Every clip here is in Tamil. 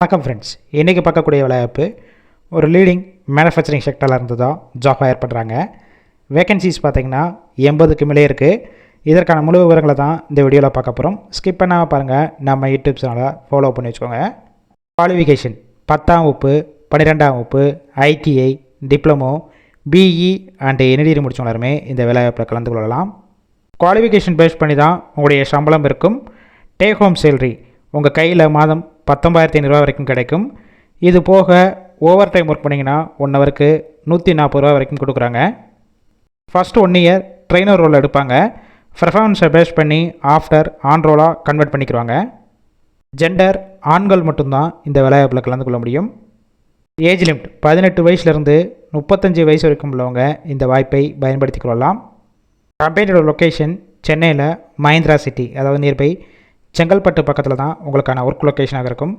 வணக்கம் ஃப்ரெண்ட்ஸ் இன்றைக்கி பார்க்கக்கூடிய வேலைவாய்ப்பு ஒரு லீடிங் மேனுஃபேக்சரிங் செக்டரில் இருந்து தான் ஜாப் ஹயர் பண்ணுறாங்க வேகன்சிஸ் பார்த்தீங்கன்னா எண்பதுக்கு மேலே இருக்குது இதற்கான முழு விவரங்களை தான் இந்த வீடியோவில் பார்க்க போகிறோம் ஸ்கிப் பண்ணாமல் பாருங்கள் நம்ம யூடியூப் சேனலை ஃபாலோ பண்ணி வச்சுக்கோங்க. குவாலிஃபிகேஷன் பத்தாம் வகுப்பு பன்னிரெண்டாம் வகுப்பு ITI diploma BE and NTT முடிச்சவங்க எல்லாருமே இந்த வேலைவாய்ப்பில் கலந்து கொள்ளலாம். குவாலிஃபிகேஷன் பேஸ் பண்ணி தான் உங்களுடைய சம்பளம் இருக்கும். டேக் ஹோம் சேலரி உங்கள் கையில் மாதம் பத்தொம்பாயிரத்தி ஐநூறுரூவா வரைக்கும் கிடைக்கும். இது போக ஓவர் டைம் ஒர்க் பண்ணிங்கன்னா ஒன் ஹவருக்கு நூற்றி நாற்பது ரூபா வரைக்கும் கொடுக்குறாங்க. First one year trainer role எடுப்பாங்க. பர்ஃபார்மன்ஸை பேஸ் பண்ணி ஆஃப்டர் ஆன் ரோலாக கன்வெர்ட் பண்ணிக்கிறாங்க ஜெண்டர் ஆண்கள் மட்டும்தான் இந்த வேலைவாய்ப்பில் கலந்து கொள்ள முடியும். ஏஜ் லிமிட் பதினெட்டு வயசுலேருந்து முப்பத்தஞ்சு வயசு வரைக்கும் உள்ளவங்க இந்த வாய்ப்பை பயன்படுத்திக் கொள்ளலாம். கம்பெனியோட லொக்கேஷன் சென்னையில் மஹிந்திரா சிட்டி அதாவது நியர்பை செங்கல்பட்டு பக்கத்தில் தான் உங்களுக்கான ஒர்க் லொக்கேஷனாக இருக்கும்.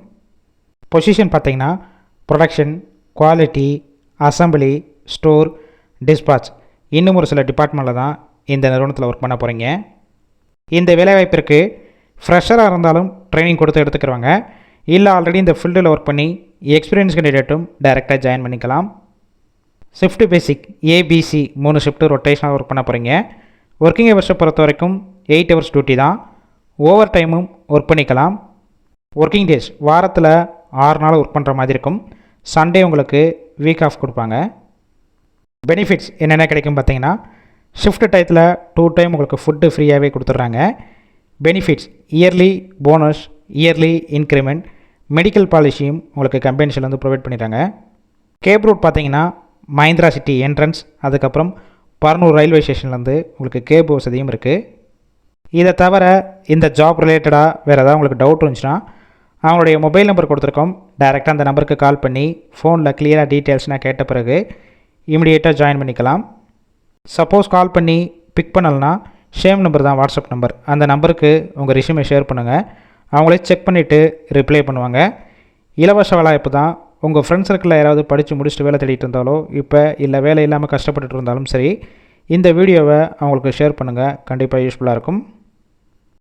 பொசிஷன் பார்த்தீங்கன்னா production quality assembly store dispatch இன்னும் ஒரு சில டிபார்ட்மெண்ட்டில் தான் இந்த நிறுவனத்தில் ஒர்க் பண்ண போகிறீங்க இந்த வேலைவாய்ப்பிற்கு ஃப்ரெஷராக இருந்தாலும் ட்ரைனிங் கொடுத்து எடுத்துக்கிறவங்க. இல்லை ஆல்ரெடி இந்த ஃபீல்டில் ஒர்க் பண்ணி எக்ஸ்பீரியன்ஸ் கேண்டிடேட்டும் டைரெக்டாக ஜாயின் பண்ணிக்கலாம். ஷிஃப்ட் பேசிக் ஏபிசி மூணு ஷிஃப்ட்டு ரொட்டேஷனாக ஒர்க் பண்ண போகிறீங்க ஒர்க்கிங் ஹவர்ஸை பொறுத்த வரைக்கும் எயிட் ஹவர்ஸ் டியூட்டி தான். ஓவர் டைமும் ஒர்க் பண்ணிக்கலாம். ஒர்க்கிங் டேஸ் வாரத்தில் ஆறு நாள் ஒர்க் பண்ணுற மாதிரி இருக்கும். சண்டே உங்களுக்கு வீக் ஆஃப் கொடுப்பாங்க. பெனிஃபிட்ஸ் என்னென்ன கிடைக்கும் பார்த்தீங்கன்னா ஷிஃப்ட் டயத்தில் டூ டைம் உங்களுக்கு ஃபுட்டு ஃப்ரீயாகவே கொடுத்துட்றாங்க. Benefits yearly bonus yearly increment medical பாலிசியும் உங்களுக்கு கம்பெனிஸ்லேருந்து ப்ரொவைட் பண்ணிடுறாங்க. கேப் ரூட் பார்த்தீங்கன்னா மஹிந்திரா சிட்டி என்ட்ரன்ஸ் அதுக்கப்புறம் பரனூர் ரயில்வே ஸ்டேஷன்லேருந்து உங்களுக்கு கேப் வசதியும் இருக்குது இதை தவிர இந்த ஜாப் ரிலேட்டடாக வேறு ஏதாவது உங்களுக்கு டவுட் இருந்துச்சுன்னா அவங்களுடைய மொபைல் நம்பர் கொடுத்துருக்கோம். டைரெக்டாக அந்த நம்பருக்கு கால் பண்ணி ஃபோனில் கிளியராக டீட்டெயில்ஸ்னால் கேட்ட பிறகு இமிடியேட்டாக ஜாயின் பண்ணிக்கலாம். சப்போஸ் கால் பண்ணி பிக் பண்ணலனா ஷேம் நம்பர் தான் வாட்ஸ்அப் நம்பர் அந்த நம்பருக்கு உங்கள் ரிஷ்யூமை ஷேர் பண்ணுங்கள் அவங்களே செக் பண்ணிவிட்டு ரிப்ளை பண்ணுவாங்க. இலவச வேலைவாய்ப்பு தான். உங்கள் ஃப்ரெண்ட்ஸ் சர்க்கிளில் யாராவது படித்து முடிச்சுட்டு வேலை தேடிட்டு இருந்தாலோ இப்போ இல்லை வேலை இல்லாமல் கஷ்டப்பட்டுட்டு இருந்தாலும் சரி இந்த வீடியோவை அவங்களுக்கு ஷேர் பண்ணுங்கள் கண்டிப்பாக யூஸ்ஃபுல்லாக இருக்கும்.